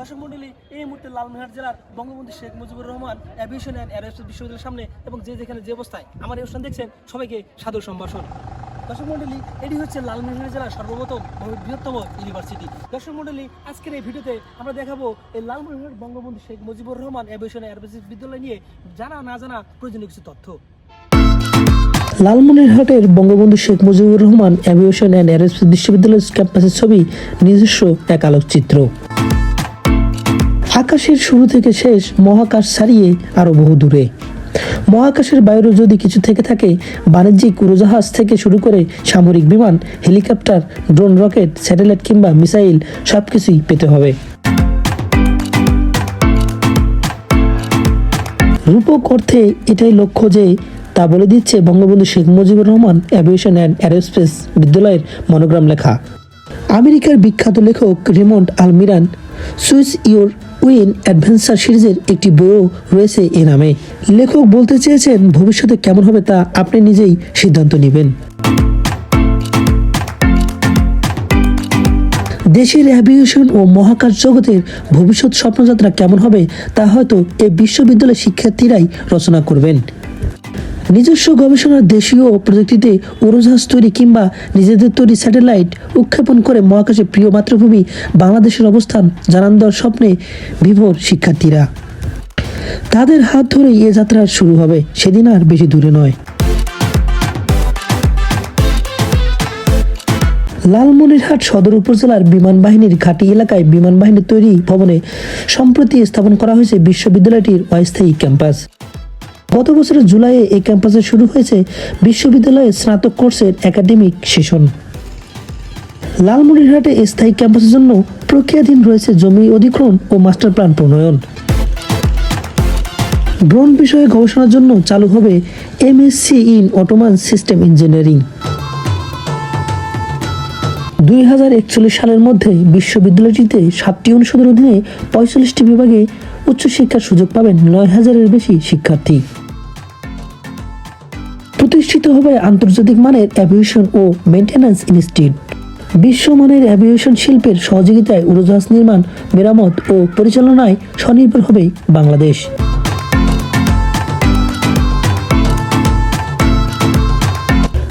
দর্শক মন্ডলী, এই মুহূর্তে লালমনিরহাট জেলার Bangabandhu Sheikh Mujibur Rahman aviation and aerospace বিশ্ববিদ্যালয়ের সামনে এবং যে যেখানে যে অবস্থায় আমার এই অনুষ্ঠান দেখছেন, সবাইকে সাদর সম্ভাষণ। দর্শক মন্ডলী, এটি হচ্ছে লালমনিরহাট জেলার সর্বপ্রথম বৃহত্তম ইউনিভার্সিটি। দর্শক মন্ডলী, আজকের এই ভিডিওতে আমরা দেখাবো এই লালমনিরহাট বঙ্গবন্ধু শেখ মুজিবুর রহমান অ্যাভিয়েশন অ্যান্ড বিদ্যালয় নিয়ে জানা না জানা প্রয়োজনীয় কিছু তথ্য। লালমনিরহাটের Bangabandhu Sheikh Mujibur Rahman aviation and aerospace বিশ্ববিদ্যালয় ক্যাম্পাসের ছবি নিজস্ব এক আলোকচিত্র। আকাশের শুরু থেকে শেষ মহাকাশ ছাড়িয়ে আরও বহু দূরে। মহাকাশের বাইরে যদি কিছু থেকে থাকে, বাণিজ্যিক উড়োজাহাজ থেকে শুরু করে সামরিক বিমান, হেলিকপ্টার, ড্রোন, রকেট, স্যাটেলাইট কিংবা মিসাইল সবকিছুই পেতে হবে। রূপক অর্থে এটাই লক্ষ্য যে, তা বলে দিচ্ছে Bangabandhu Sheikh Mujibur Rahman aviation and aerospace বিদ্যালয়ের মনোগ্রাম লেখা। আমেরিকার বিখ্যাত লেখক Raymond আলমিরান choose your own adventure সিরিজের একটি বইও রয়েছে এ নামে। লেখক বলতে চেয়েছেন, ভবিষ্যতে কেমন হবে তা আপনি নিজেই সিদ্ধান্ত নেবেন। দেশের অ্যাভিয়েশন ও মহাকাশ জগতের ভবিষ্যৎ স্বপ্নযাত্রা কেমন হবে তা হয়তো এই বিশ্ববিদ্যালয়ের শিক্ষার্থীরাই রচনা করবেন। নিজস্ব গবেষণার দেশীয় প্রযুক্তিতে উড়োজাহাজ তৈরি কিংবা নিজেদের তৈরি স্যাটেলাইট উৎক্ষেপণ করে মহাকাশে প্রিয় মাতৃভূমি বাংলাদেশের অবস্থান জানান দেওয়ার স্বপ্নে বিভোর শিক্ষার্থীরা। তাদের হাত ধরেই এ যাত্রা শুরু হবে, সেদিন আর বেশি দূরে নয়। লালমনিরহাট সদর উপজেলার বিমান বাহিনীর ঘাটি এলাকায় বিমান বাহিনীর তৈরি ভবনে সম্প্রতি স্থাপন করা হয়েছে বিশ্ববিদ্যালয়টির অস্থায়ী ক্যাম্পাস। গত বছরের জুলাইয়ে এই ক্যাম্পাসে শুরু হয়েছে বিশ্ববিদ্যালয়ের স্নাতক কোর্সের একাডেমিক সেশন। লালমনিরহাটে স্থায়ী ক্যাম্পাসের জন্য প্রক্রিয়াধীন রয়েছে জমি অধিগ্রহণ ও মাস্টার প্ল্যান প্রণয়ন। ড্রোন বিষয়ে গবেষণার জন্য চালু হবে MSc in automation system engineering. দুই হাজার একচল্লিশ সালের মধ্যে বিশ্ববিদ্যালয়টিতে সাতটি অনুষদের অধীনে পঁয়তাল্লিশটি বিভাগে উচ্চশিক্ষার সুযোগ পাবেন নয় হাজারের বেশি শিক্ষার্থী। প্রতিষ্ঠিত হবে আন্তর্জাতিক মানের অ্যাভিয়েশন ও মেনটেন্যান্স ইনস্টিটিউট বিশ্বমানের অ্যাভিয়েশন শিল্পের সহযোগিতায় উড়োজাহাজ নির্মাণ, মেরামত ও পরিচালনায় স্বনির্ভর হবে বাংলাদেশ।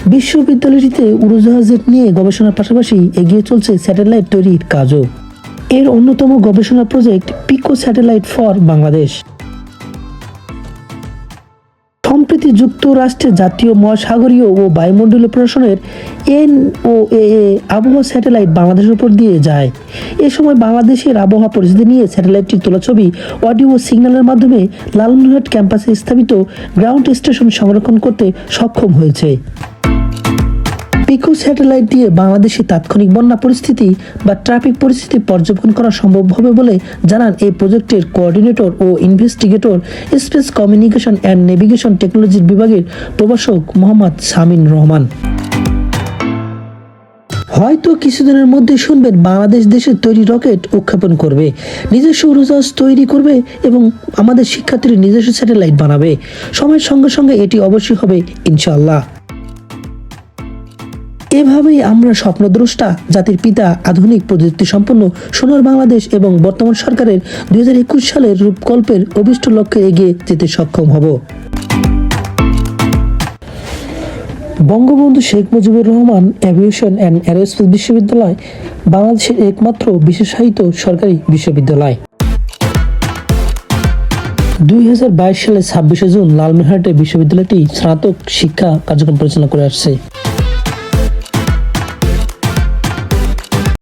বিশ্ববিদ্যালয়টিতে উড়োজাহাজের নিয়ে গবেষণার পাশাপাশি এগিয়ে চলছে স্যাটেলাইট তৈরির কাজও। এর অন্যতম গবেষণা project pico satellite for Bangladesh সম্প্রতি যুক্তরাষ্ট্রের জাতীয় মহাসাগরীয় ও বায়ুমণ্ডলীয় প্রশাসনের এন ও এ আবহাওয়া স্যাটেলাইট বাংলাদেশের উপর দিয়ে যায়। এ সময় বাংলাদেশের আবহাওয়া পরিস্থিতি নিয়ে স্যাটেলাইটটি তোলা ছবি, অডিও সিগন্যালের মাধ্যমে লালমনিরহাট ক্যাম্পাসে স্থাপিত গ্রাউন্ড স্টেশন সংরক্ষণ করতে সক্ষম হয়েছে। পিকো স্যাটেলাইট দিয়ে বাংলাদেশে তাৎক্ষণিক বন্যা পরিস্থিতি বা ট্রাফিক পরিস্থিতি পর্যবেক্ষণ করা সম্ভব হবে বলে জানান এই প্রজেক্টের coordinator O investigator space communication and navigation টেকনোলজির বিভাগের প্রভাষক মোহাম্মদ সামিন রহমান। হয়তো কিছুদিনের মধ্যে শুনবেন বাংলাদেশ দেশের তৈরি রকেট উৎক্ষেপণ করবে, নিজস্ব উড়োজাহাজ তৈরি করবে এবং আমাদের শিক্ষার্থীরা নিজস্ব স্যাটেলাইট বানাবে। সময়ের সঙ্গে সঙ্গে এটি অবশ্যই হবে, ইনশাআল্লাহ। এভাবেই আমরা স্বপ্নদ্রষ্টা, জাতির পিতা, আধুনিক প্রযুক্তি সম্পন্ন সোনার বাংলাদেশ এবং বর্তমান সরকারের দুই হাজার একুশ সালের রূপকল্পের অভিষ্ট লক্ষ্যে এগিয়ে যেতে সক্ষম হব। Bangabandhu Sheikh Mujibur Rahman aviation and aerospace বিশ্ববিদ্যালয় বাংলাদেশের একমাত্র বিশেষায়িত সরকারি বিশ্ববিদ্যালয়। দুই হাজার বাইশ সালের ছাব্বিশে জুন লালমনিরহাটে বিশ্ববিদ্যালয়টি স্নাতক শিক্ষা কার্যক্রম পরিচালনা করে আসছে।